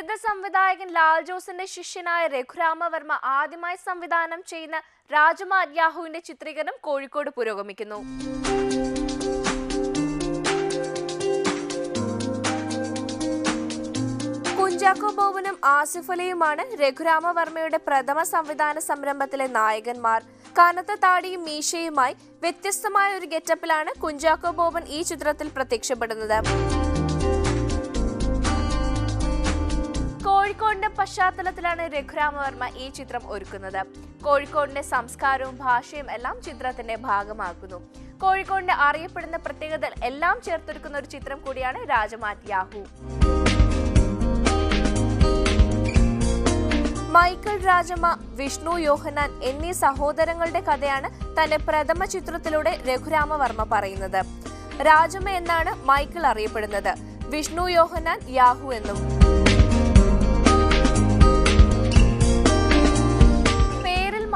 പ്രസിദ്ധ സംവിധായകൻ ലാൽ ജോസിന്റെ ശിഷ്യനായ രഘുരാമവർമ്മ ആദ്യമായി സംവിധാനം ചെയ്യുന്ന രാജുമാർ യാഹുവിന്റെ ചിത്രീകരണം കോഴിക്കോട് പുരോഗമിക്കുന്നു. കുഞ്ചാക്കോ ബോബനും ആസിഫ് അലിയുമാണ് രഘുരാമവർമ്മയുടെ പ്രഥമ സംവിധാന സംരംഭത്തിലെ നായകന്മാർ. കനത്ത താടിയും മീശയുമായി വ്യത്യസ്തമായ ഒരു ഗെറ്റപ്പിലാണ് കുഞ്ചാക്കോ ബോബൻ ഈ ചിത്രത്തിൽ പ്രത്യക്ഷപ്പെടുന്നത്. കോഴിക്കോടിന്റെ പശ്ചാത്തലത്തിലാണ് രഘുരാമവർമ്മ ഈ ചിത്രം ഒരുക്കുന്നത്. കോഴിക്കോടിന്റെ സംസ്കാരവും ഭാഷയും എല്ലാം ചിത്രത്തിന്റെ ഭാഗമാക്കുന്നു. കോഴിക്കോടിന്റെ അറിയപ്പെടുന്ന പ്രത്യേകത എല്ലാം ചേർത്തൊരുക്കുന്ന ഒരു ചിത്രം കൂടിയാണ് രാജമാറ്റ് യാഹു. മൈക്കിൾ രാജമ്മ വിഷ്ണു യോഹനാൻ എന്നീ സഹോദരങ്ങളുടെ കഥയാണ് തന്റെ പ്രഥമ ചിത്രത്തിലൂടെ രഘുരാമവർമ്മ പറയുന്നത്. രാജമ്മ എന്നാണ് മൈക്കിൾ അറിയപ്പെടുന്നത്. വിഷ്ണു യോഹനാൻ യാഹു എന്നും.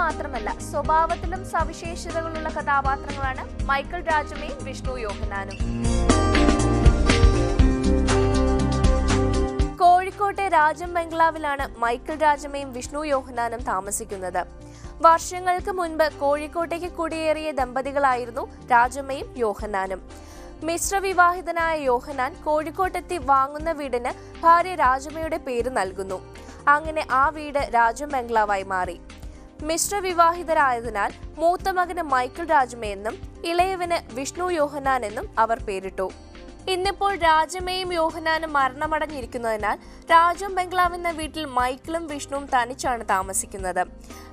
മാത്രമല്ല സ്വഭാവത്തിലും സവിശേഷതകളുള്ള കഥാപാത്രങ്ങളാണ് മൈക്കിൾ രാജമയും വിഷ്ണു യോഹനാനും കോഴിക്കോട്ടെ രാജം ബംഗ്ലാവിലാണ് മൈക്കിൾ രാജമയും വിഷ്ണു യോഹനാനും താമസിക്കുന്നത്. വർഷങ്ങൾക്ക് മുൻപ് കോഴിക്കോട്ടേക്ക് കുടിയേറിയ ദമ്പതികളായിരുന്നു രാജമ്മയും യോഹനാനും മിശ്രവിവാഹിതനായ യോഹനാൻ കോഴിക്കോട്ടെത്തി വാങ്ങുന്ന വീടിന് ഭാര്യ രാജമ്മയുടെ പേര് നൽകുന്നു. അങ്ങനെ ആ വീട് രാജം ബംഗ്ലാവായി മാറി. മിശ്രവിവാഹിതരായതിനാൽ മൂത്ത മകന് മൈക്കിൾ രാജമ്മയെന്നും ഇളയവന് വിഷ്ണു യോഹനാൻ എന്നും അവർ പേരിട്ടു. ഇന്നിപ്പോൾ രാജമ്മയും യോഹനാനും മരണമടഞ്ഞിരിക്കുന്നതിനാൽ രാജം ബംഗ്ലാവ് എന്ന വീട്ടിൽ മൈക്കിളും വിഷ്ണുവും തനിച്ചാണ് താമസിക്കുന്നത്.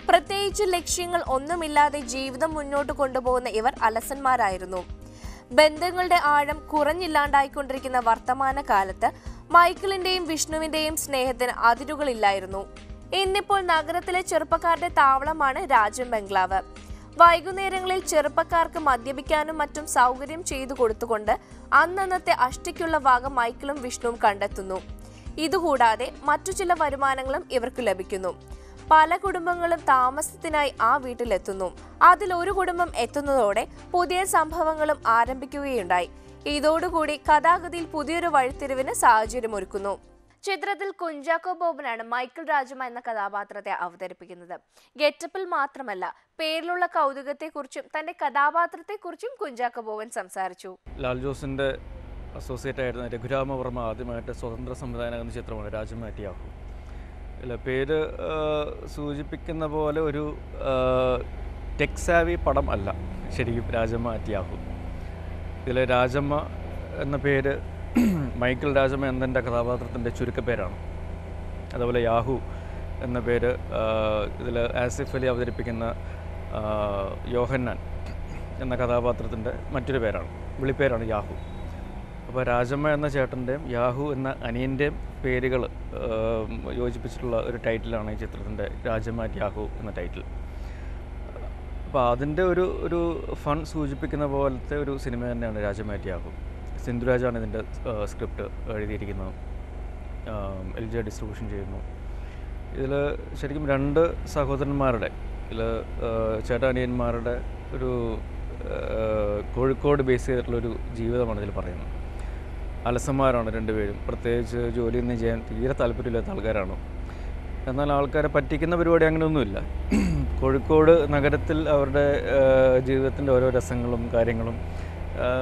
പ്രത്യേകിച്ച് ലക്ഷ്യങ്ങൾ ഒന്നുമില്ലാതെ ജീവിതം മുന്നോട്ട് കൊണ്ടുപോകുന്ന ഇവർ അലസന്മാരായിരുന്നു. ബന്ധങ്ങളുടെ ആഴം കുറഞ്ഞില്ലാണ്ടായിക്കൊണ്ടിരിക്കുന്ന വർത്തമാന കാലത്ത് മൈക്കിളിന്റെയും വിഷ്ണുവിന്റെയും സ്നേഹത്തിന് അതിരുകളില്ലായിരുന്നു. ഇന്നിപ്പോൾ നഗരത്തിലെ ചെറുപ്പക്കാരുടെ താവളമാണ് രാജ്യം ബംഗ്ലാവ്. വൈകുന്നേരങ്ങളിൽ ചെറുപ്പക്കാർക്ക് മദ്യപിക്കാനും മറ്റും സൗകര്യം ചെയ്തു കൊടുത്തുകൊണ്ട് അന്നന്നത്തെ അഷ്ടിക്കുള്ള വക മൈക്കിളും വിഷ്ണുവും കണ്ടെത്തുന്നു. ഇതുകൂടാതെ മറ്റു ചില വരുമാനങ്ങളും ഇവർക്ക് ലഭിക്കുന്നു. പല കുടുംബങ്ങളും താമസത്തിനായി ആ വീട്ടിലെത്തുന്നു. അതിൽ ഒരു കുടുംബം എത്തുന്നതോടെ പുതിയ സംഭവങ്ങളും ആരംഭിക്കുകയുണ്ടായി. ഇതോടുകൂടി കഥാഗതിയിൽ പുതിയൊരു വഴിത്തിരിവിന് സാഹചര്യമൊരുക്കുന്നു. ചിത്രത്തിൽ കുഞ്ചാക്കോ ബോബനാണ് മൈക്കിൾ രാജുമ എന്ന കഥാപാത്രത്തെ അവതരിപ്പിക്കുന്നത്. ഗെറ്റപ്പിൽ മാത്രമല്ല പേരിലുള്ള കൗതുകത്തെക്കുറിച്ചും തന്റെ കഥാപാത്രത്തെക്കുറിച്ചും കുഞ്ചാക്കോ ബോബൻ സംസാരിച്ചു. ലാൽ ജോസിന്റെ അസോസിയേറ്റ് ആയിരുന്ന രഘുരാമവർമ്മ ആദ്യമായിട്ട് സ്വതന്ത്ര സംവിധാനം എന്ന ചിത്രമാണ് രാജമാറ്റിയാഹു അല്ല പേര് സൂചിപ്പിക്കുന്ന പോലെ ഒരു ടെക്സാവി പടം അല്ല ശരിക്കും രാജമാറ്റിയാഹു ഇതിൽ രാജമ്മ എന്ന പേര് മൈക്കിൾ രാജമ എന്നെന്റെ കഥാപാത്രത്തിന്റെ ചുരുക്കപ്പേരാണ്. അതുപോലെ യാഹു എന്ന പേര് ഇതിൽ ആസിഫ് അലി അവതരിപ്പിക്കുന്ന യോഹന്നാൻ എന്ന കഥാപാത്രത്തിന്റെ മറ്റൊരു പേരാണ്. വിളിപ്പേരാണ് യാഹു. അപ്പോൾ രാജമ്മ എന്ന ചേട്ടന്റെയും യാഹു എന്ന അനിയന്റെയും പേരുകൾ യോജിപ്പിച്ചിട്ടുള്ള ഒരു ടൈറ്റിലാണ് ഈ ചിത്രത്തിന്റെ രാജമ്മ യാഹു എന്ന ടൈറ്റിൽ. അപ്പോൾ അതിന്റെ ഒരു ഒരു ഫൺ സൂചിപ്പിക്കുന്ന പോലത്തെ ഒരു സിനിമ തന്നെയാണ് രാജമാറ്റ് യാഹു. സിന്ധുരാജാണ് ഇതിന്റെ സ്ക്രിപ്റ്റ് എഴുതിയിരിക്കുന്നത്. എൽ ജെ ഡിസ്ട്രിബ്യൂഷൻ ചെയ്യുന്നു. ഇതിൽ ശരിക്കും രണ്ട് സഹോദരന്മാരുടെ ഇതിൽ ചേട്ടാനിയന്മാരുടെ ഒരു കോഴിക്കോട് ബേസ് ചെയ്തിട്ടുള്ളൊരു ജീവിതമാണ് ഇതിൽ പറയുന്നത്. അലസന്മാരാണ് രണ്ടുപേരും. പ്രത്യേകിച്ച് ജോലിയൊന്നും ചെയ്യാൻ തീരെ താല്പര്യമില്ലാത്ത ആൾക്കാരാണ്. എന്നാൽ ആൾക്കാരെ പറ്റിക്കുന്ന പരിപാടി അങ്ങനെയൊന്നുമില്ല. കോഴിക്കോട് നഗരത്തിൽ അവരുടെ ജീവിതത്തിന്റെ ഓരോ രസങ്ങളും കാര്യങ്ങളും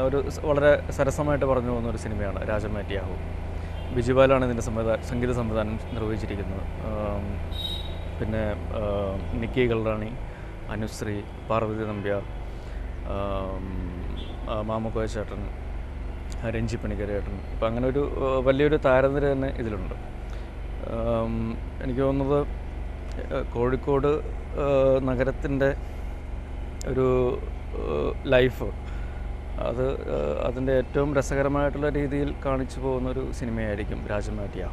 ഒരു വളരെ സരസമായിട്ട് പറഞ്ഞു പോകുന്ന ഒരു സിനിമയാണ് രാജമാറ്റിയാഹു ബിജുബാലാണ് ഇതിന്റെ സംവിധാന സംഗീത സംവിധാനം നിർവഹിച്ചിരിക്കുന്നത്. പിന്നെ നിക്കി കൽറാണി അനുശ്രീ പാർവതി നമ്പ്യാർ മാമക്കോയ ചേട്ടൻ രഞ്ജി പണിക്കരേട്ടൻ. അപ്പം അങ്ങനെ ഒരു വലിയൊരു താരനിര തന്നെ ഇതിലുണ്ട്. എനിക്ക് തോന്നുന്നത് കോഴിക്കോട് നഗരത്തിന്റെ ഒരു ലൈഫ് അത് അതിന്റെ ഏറ്റവും രസകരമായിട്ടുള്ള രീതിയിൽ കാണിച്ചു പോകുന്ന ഒരു സിനിമയായിരിക്കും രാജമാറ്റിയ.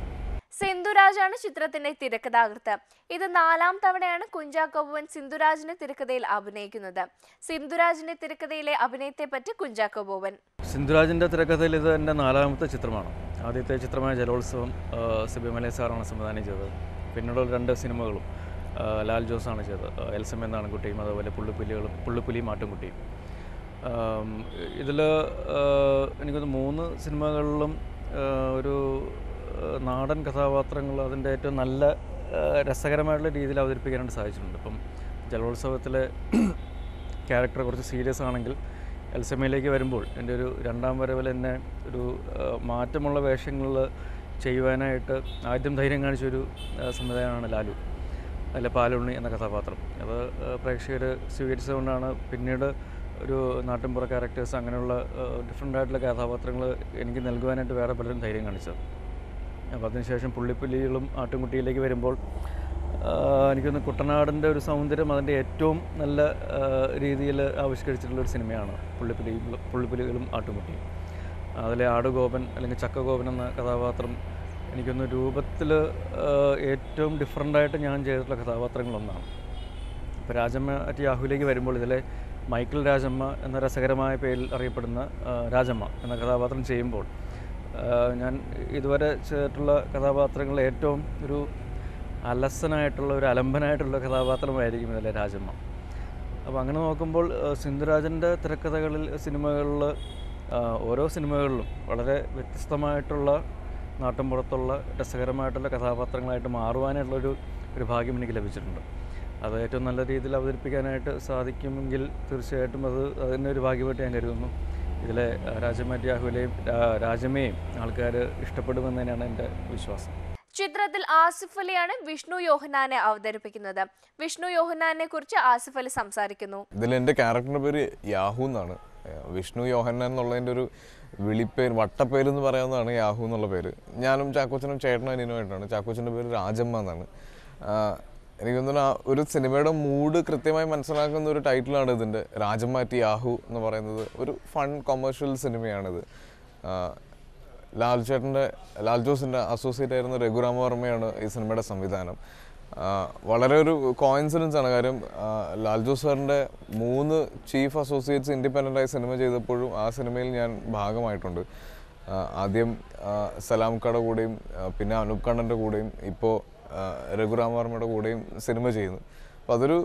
സിന്ധുരാജാണ് ചിത്രത്തിന്റെ തിരക്കഥാകൃത്ത്. ഇത് നാലാം തവണയാണ് കുഞ്ചാക്കോബുവൻ സിന്ധുരാജിന്റെ തിരക്കഥയിൽ അഭിനയിക്കുന്നത്. സിന്ധുരാജിന്റെ തിരക്കഥയിലെ അഭിനയത്തെ പറ്റി കുഞ്ചാക്കോബുവൻ സിന്ധുരാജിന്റെ തിരക്കഥയിൽ ഇത് എന്റെ നാലാമത്തെ ചിത്രമാണ്. ആദ്യത്തെ ചിത്രമായ ജലോത്സവം സിബിമലേ സാറാണ് സംവിധാനം ചെയ്തത്. പിന്നീടുള്ള രണ്ട് സിനിമകളും ലാൽ ജോസാണ് ചെയ്തത്. എൽസം എന്നാണ് കുട്ടിയും അതുപോലെ പുള്ളിപ്പുലികളും പുള്ളിപ്പുലിയും ആട്ടുംകുട്ടിയും. ഇതിൽ എനിക്കൊന്ന് മൂന്ന് സിനിമകളിലും ഒരു നാടൻ കഥാപാത്രങ്ങൾ അതിന്റെ ഏറ്റവും നല്ല രസകരമായിട്ടുള്ള രീതിയിൽ അവതരിപ്പിക്കാനായിട്ട് സാധിച്ചിട്ടുണ്ട്. ഇപ്പം ജലോത്സവത്തിലെ ക്യാരക്ടർ കുറച്ച് സീരിയസ് ആണെങ്കിൽ എൽസമയിലേക്ക് വരുമ്പോൾ എന്റെ ഒരു രണ്ടാം വരവിൽ എന്നെ ഒരു മാറ്റമുള്ള വേഷങ്ങളിൽ ചെയ്യുവാനായിട്ട് ആദ്യം ധൈര്യം കാണിച്ചൊരു സംവിധാനമാണ് ലാലു. അല്ലെ പാലുണ്ണി എന്ന കഥാപാത്രം. അത് പ്രേക്ഷകർ സ്വീകരിച്ചതുകൊണ്ടാണ് പിന്നീട് ഒരു നാട്ടിൻപുറ ക്യാരക്ടേഴ്സ് അങ്ങനെയുള്ള ഡിഫറെന്റ് ആയിട്ടുള്ള കഥാപാത്രങ്ങൾ എനിക്ക് നൽകുവാനായിട്ട് വേറെ പലരും ധൈര്യം കാണിച്ചത് അപ്പോൾ അതിനുശേഷം പുള്ളിപ്പുലികളും ആട്ടുംകുട്ടിയിലേക്ക് വരുമ്പോൾ എനിക്കൊന്ന് കുട്ടനാടിന്റെ ഒരു സൗന്ദര്യം അതിന്റെ ഏറ്റവും നല്ല രീതിയിൽ ആവിഷ്കരിച്ചിട്ടുള്ള ഒരു സിനിമയാണ് പുള്ളിപ്പുലി പുള്ളിപ്പുലികളും ആട്ടുംകുട്ടിയും. അതിലെ ആടുഗോപൻ അല്ലെങ്കിൽ ചക്കഗോപൻ എന്ന കഥാപാത്രം എനിക്കൊന്ന് രൂപത്തിൽ ഏറ്റവും ഡിഫറെന്റായിട്ട് ഞാൻ ചെയ്തിട്ടുള്ള കഥാപാത്രങ്ങളൊന്നാണ്. ഇപ്പോൾ രാജമ്മ അറ്റ് യാഹുവിലേക്ക് വരുമ്പോൾ ഇതിലെ മൈക്കിൾ രാജമ്മ എന്ന രസകരമായ പേരിൽ അറിയപ്പെടുന്ന രാജമ്മ എന്ന കഥാപാത്രം ചെയ്യുമ്പോൾ ഞാൻ ഇതുവരെ ചെയ്തിട്ടുള്ള കഥാപാത്രങ്ങളിൽ ഏറ്റവും ഒരു അലസനായിട്ടുള്ള ഒരു അലമ്പനായിട്ടുള്ള കഥാപാത്രമായിരിക്കും ഇതിലെ രാജമ്മ. അപ്പോൾ അങ്ങനെ നോക്കുമ്പോൾ സിന്ധുരാജന്റെ തിരക്കഥകളിൽ സിനിമകളിൽ ഓരോ സിനിമകളിലും വളരെ വ്യത്യസ്തമായിട്ടുള്ള നാട്ടിൻപുറത്തുള്ള രസകരമായിട്ടുള്ള കഥാപാത്രങ്ങളായിട്ട് മാറുവാനുള്ളൊരു ഒരു ഭാഗ്യം എനിക്ക് ലഭിച്ചിട്ടുണ്ട്. അത് ഏറ്റവും നല്ല രീതിയിൽ അവതരിപ്പിക്കാനായിട്ട് സാധിക്കുമെങ്കിൽ തീർച്ചയായിട്ടും അത് അതിന്റെ ഒരു ഭാഗ്യമായിട്ട് ഞാൻ കരുതുന്നു. ഇതിലെ ആ, രാഹുലേയും രാജമേയും ആൾക്കാർ ഇഷ്ടപ്പെടുമെന്ന് തന്നെയാണ് എന്റെ വിശ്വാസം. ചിത്രത്തിൽ ആസിഫ് അലിയാണ് വിഷ്ണു യോഹനാനെ അവതരിപ്പിക്കുന്നത്. വിഷ്ണു യോഹനാനെ കുറിച്ച് ആസിഫ് അലി സംസാരിക്കുന്നു. ഇതിൽ എന്റെ ക്യാരക്ടറിന്റെ പേര് യാഹു എന്നാണ്. വിഷ്ണു യോഹന്നാൻ എന്നുള്ളതിന്റെ ഒരു വിളിപ്പേര് വട്ടപ്പേര് എന്ന് പറയാവുന്നതാണ് യാഹു എന്നുള്ള പേര്. ഞാനും ചാക്കോച്ചനും ചേട്ടനും അനിയനുമായിട്ടാണ്. ചാക്കോച്ചന്റെ പേര് രാജമ്മ എന്നാണ്. എനിക്ക് തോന്നുന്നു ആ ഒരു സിനിമയുടെ മൂഡ് കൃത്യമായി മനസ്സിലാക്കുന്ന ഒരു ടൈറ്റിലാണ് ഇതിന്റെ രാജമാറ്റി യാഹു എന്ന് പറയുന്നത് ഒരു ഫൺ കൊമേഴ്ഷ്യൽ സിനിമയാണിത്. ലാൽ ചേട്ടന്റെ ലാൽ ജോസിന്റെ അസോസിയേറ്റ് ആയിരുന്ന രഘുരാമ വർമ്മയാണ് ഈ സിനിമയുടെ സംവിധാനം. വളരെ ഒരു കോയിൻസിഡൻസ് ആണ്. കാര്യം ലാൽ ജോസ് സാറിന്റെ മൂന്ന് ചീഫ് അസോസിയേറ്റ്സ് ഇൻഡിപെൻഡന്റ് ആയി സിനിമ ചെയ്തപ്പോഴും ആ സിനിമയിൽ ഞാൻ ഭാഗമായിട്ടുണ്ട്. ആദ്യം സലാം കട കൂടെയും പിന്നെ അനൂപ് കണ്ണന്റെ കൂടെയും ഇപ്പോൾ രഘുരാമ വർമ്മയുടെ കൂടെയും സിനിമ ചെയ്യുന്നു. അപ്പോൾ അതൊരു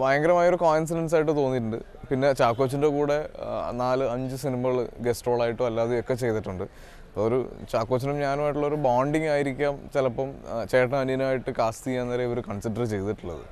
ഭയങ്കരമായൊരു കോയിൻസിഡൻസ് ആയിട്ട് തോന്നിയിട്ടുണ്ട്. പിന്നെ ചാക്കോച്ചിന്റെ കൂടെ നാല് അഞ്ച് സിനിമകൾ ഗസ്റ്റ് റോളായിട്ടോ അല്ലാതെയും ഒക്കെ ചെയ്തിട്ടുണ്ട്. അപ്പോൾ ഒരു ചാക്കോച്ചനും ഞാനുമായിട്ടുള്ള ഒരു ബോണ്ടിങ് ആയിരിക്കാം ചിലപ്പം ചേട്ടൻ അനിയനായിട്ട് കാസ്റ്റ് ചെയ്യാൻ നേരെ ഇവർ കൺസിഡർ ചെയ്തിട്ടുള്ളത്.